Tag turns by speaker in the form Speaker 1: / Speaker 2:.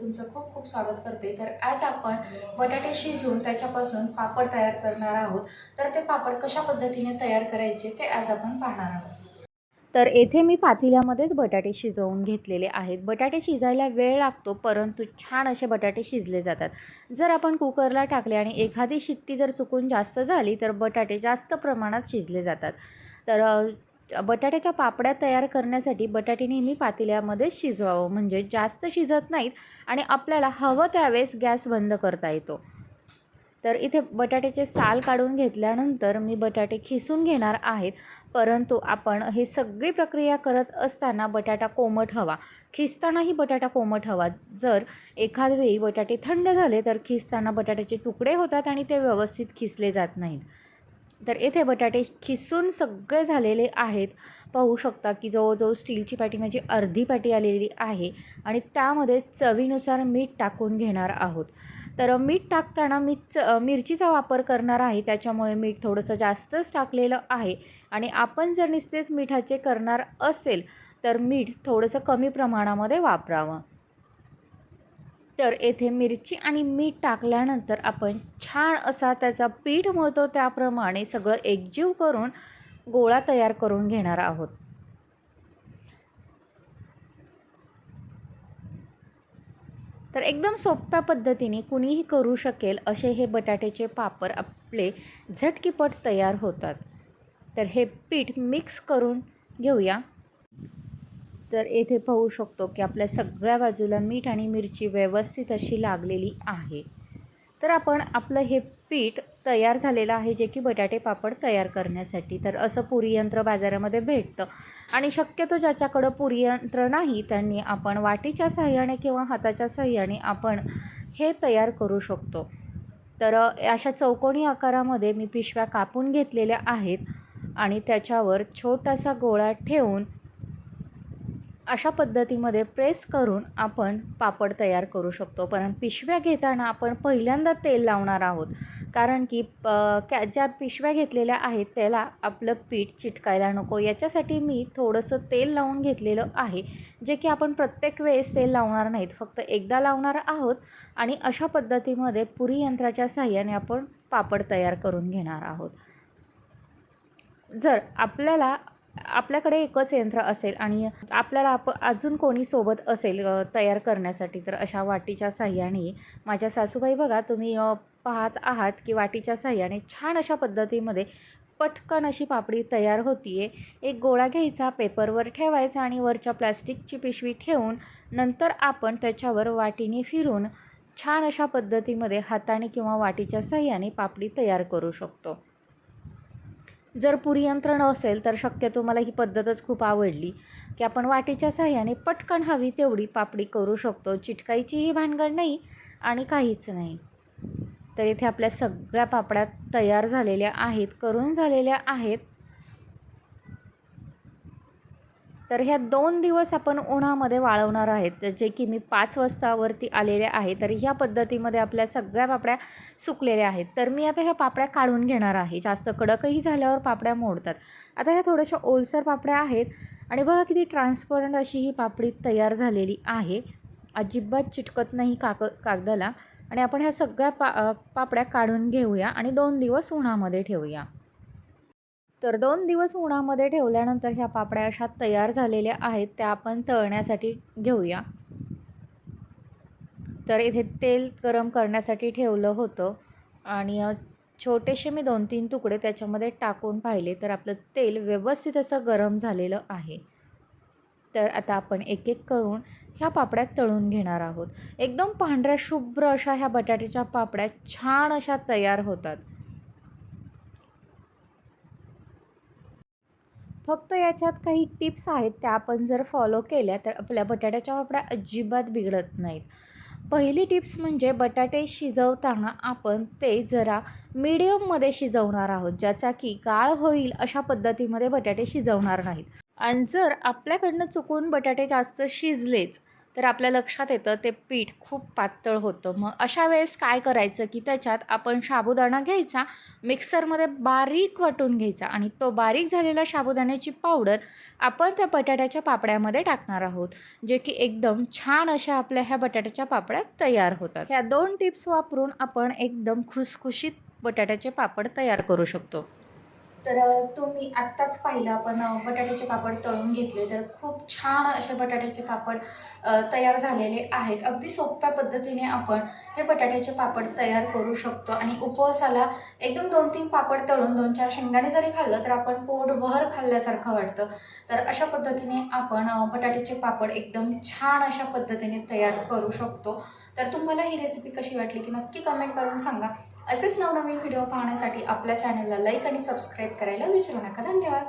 Speaker 1: तुमचं खूप खूप स्वागत करते. तर आज आपण बटाटे शिजवून त्याच्यापासून पापड तयार करणार आहोत. तर ते पापड कशा पद्धतीने तयार करायचे ते आज आपण पाहणार आहोत.
Speaker 2: तर येथे मी पातेल्यामध्येच बटाटे शिजवून घेतलेले आहेत. बटाटे शिजायला वेळ लागतो परंतु छान असे बटाटे शिजले जातात. जर आपण कुकरला टाकले आणि एखादी शिट्टी जर चुकून जास्त झाली तर बटाटे जास्त प्रमाणात शिजले जातात. तर बटाट्याच्या पापड्या तयार करण्यासाठी बटाटे नेहमी पातेल्यामध्येच शिजवावं. म्हणजे जास्त शिजत नाहीत आणि आपल्याला हवं त्यावेळेस गॅस बंद करता येतो. तर इथे बटाट्याचे साल काढून घेतल्यानंतर मी बटाटे खिसून घेणार आहेत. परंतु आपण हे सगळी प्रक्रिया करत असताना बटाटा कोमट हवा. खिसतानाही बटाटा कोमट हवा. जर एखाद वेळी बटाटे थंड झाले तर खिसताना बटाट्याचे तुकडे होतात आणि ते व्यवस्थित खिसले जात नाहीत. तर येथे बटाटे खिसून सगळे झालेले आहेत. पाहू शकता की जवळजवळ स्टीलची पाटी माझी अर्धी पाटी आलेली आहे आणि त्यामध्ये चवीनुसार मीठ टाकून घेणार आहोत. तर मीठ टाकताना मी च मिरचीचा वापर करणार आहे. त्याच्यामुळे मीठ थोडंसं जास्तच टाकलेलं आहे. आणि आपण जर नुसतेच मिठाचे करणार असेल तर मीठ थोडंसं कमी प्रमाणामध्ये वापरावं. तर येथे मिरची आणि मीठ टाकल्यानंतर आपण छान असा त्याचा पीठ मळतो. त्याप्रमाणे सगळं एकजीव करून गोळा तयार करून घेणार आहोत. तर एकदम सोप्या पद्धतीने कुणीही करू शकेल असे हे बटाट्याचे पापड आपले झटकीपट तयार होतात. तर हे पीठ मिक्स करून घेऊया. तर येथे पाहू शकतो की आपल्या सगळ्या बाजूला मीठ आणि मिरची व्यवस्थित अशी लागलेली आहे. तर आपण आपलं हे पीठ तयार झालेलं आहे जे की बटाटे पापड तयार करण्यासाठी. तर असं पुरी यंत्र बाजारामध्ये भेटतं. आणि शक्यतो ज्याच्याकडं पुरी यंत्र नाही त्यांनी आपण वाटीच्या साह्याने किंवा हाताच्या साह्याने आपण हे तयार करू शकतो. तर अशा चौकोनी आकारामध्ये मी पिशव्या कापून घेतलेल्या आहेत आणि त्याच्यावर छोटासा गोळा ठेवून अशा पद्धतीमध्ये प्रेस करून आपण पापड तयार करू शकतो. पण पिशव्या घेताना आपण पहिल्यांदा तेल लावणार आहोत. कारण की प कॅ ज्या पिशव्या घेतलेल्या आहेत त्याला आपलं पीठ चिटकायला नको. याच्यासाठी मी थोडंसं तेल लावून घेतलेलं आहे. जे की आपण प्रत्येक वेळेस तेल लावणार नाहीत. फक्त एकदा लावणार आहोत आणि अशा पद्धतीमध्ये पुरी यंत्राच्या साह्याने आपण पापड तयार करून घेणार आहोत. जर आपल्याला आपल्याकडे एकच यंत्र असेल आणि आपल्याला आप अजून कोणी सोबत असेल तयार करण्यासाठी तर अशा वाटीच्या साह्याने माझ्या सासूबाई बघा तुम्ही पाहत आहात की वाटीच्या साह्याने छान अशा पद्धतीमध्ये पटकन अशी पापडी तयार होतीये. आहे एक गोळा घ्यायचा पेपरवर ठेवायचा आणि वरच्या प्लॅस्टिकची पिशवी ठेवून नंतर आपण त्याच्यावर वाटीने फिरून छान अशा पद्धतीमध्ये हाताने किंवा वाटीच्या साह्याने पापडी तयार करू शकतो. जर पुरी यंत्रणं असेल तर शक्यतो मला ही पद्धतच खूप आवडली की आपण वाटीच्या साह्याने पटकन हवी तेवढी पापडी करू शकतो. चिटकाईचीही भानगड नाही आणि काहीच नाही. तर इथे आपल्या सगळ्या पापड्या तयार झालेल्या आहेत करून झालेल्या आहेत. तर ह्या दोन दिवस आपण उन्हामध्ये वाळवणार आहेत. जे की मी पाच वाजतावरती आलेले आहे तर ह्या पद्धतीमध्ये आपल्या सगळ्या पापड्या सुकलेल्या आहेत. तर मी आता ह्या पापड्या काढून घेणार आहे. जास्त कडकही झाल्यावर पापड्या मोडतात. आता ह्या थोड्याशा ओलसर पापड्या आहेत आणि बघा किती ट्रान्सपरंट अशी ही पापडी तयार झालेली आहे. अजिबात चिटकत नाही काक कागदाला. आणि आपण ह्या सगळ्या पा पापड्या काढून घेऊया आणि दोन दिवस उन्हामध्ये ठेवूया. तर दोन दिवस उन्हामध्ये ठेवल्यानंतर ह्या पापड्या अशा तयार झालेल्या आहेत त्या आपण तळण्यासाठी घेऊया. तर इथे तेल गरम करण्यासाठी ठेवलं होतं आणि छोटेसे मी दोन तीन तुकडे त्याच्यामध्ये टाकून पाहिले तर आपलं तेल व्यवस्थित असं गरम झालेलं आहे. तर आता आपण एक एक करून ह्या पापड्या तळून घेणार आहोत. एकदम पांढऱ्या शुभ्र अशा ह्या बटाट्याच्या पापड्या छान अशा तयार होतात. फक्त याच्यात काही टिप्स आहेत त्या आपण जर फॉलो केल्या तर आपल्या बटाट्याच्या पापड्या अजिबात बिघडत नाहीत. पहिली टिप्स म्हणजे बटाटे शिजवताना आपण ते जरा मीडियममध्ये शिजवणार आहोत ज्याचा की गाळ होईल अशा पद्धतीमध्ये बटाटे शिजवणार नाहीत. आणि जर आपल्याकडनं चुकून बटाटे जास्त शिजलेच तर आपल्या लक्षात येतं ते पीठ खूप पातळ होतं. मग अशा वेळेस काय करायचं की त्याच्यात आपण साबुदाणा घ्यायचा मिक्सरमध्ये बारीक वाटून घ्यायचा आणि तो बारीक झालेला साबुदाण्याची पावडर आपण त्या बटाट्याच्या पापड्यामध्ये टाकणार आहोत जे की एकदम छान अशा आपल्या ह्या बटाट्याच्या पापड्या तयार होतात. ह्या दोन टिप्स वापरून आपण एकदम खुसखुशीत बटाट्याचे पापड तयार करू शकतो.
Speaker 1: तर तुम्ही आत्ताच पाहिलं. आपण बटाट्याचे पापड तळून घेतले. तर खूप छान असे बटाट्याचे पापड तयार झालेले आहेत. अगदी सोप्या पद्धतीने आपण हे बटाट्याचे पापड तयार करू शकतो. आणि उपवासाला एकदम दोन तीन पापड तळून दोन चार शेंगदाणे जरी खाल्लं तर आपण पोटभर खाल्ल्यासारखं वाटतं. तर अशा पद्धतीने आपण बटाट्याचे पापड एकदम छान अशा पद्धतीने तयार करू शकतो. तर तुम्हाला ही रेसिपी कशी वाटली की नक्की कमेंट करून सांगा. असेच नवनवीन व्हिडिओ पाहण्यासाठी आपल्या चॅनलला लाईक आणि सबस्क्राईब करायला विसरू नका. धन्यवाद.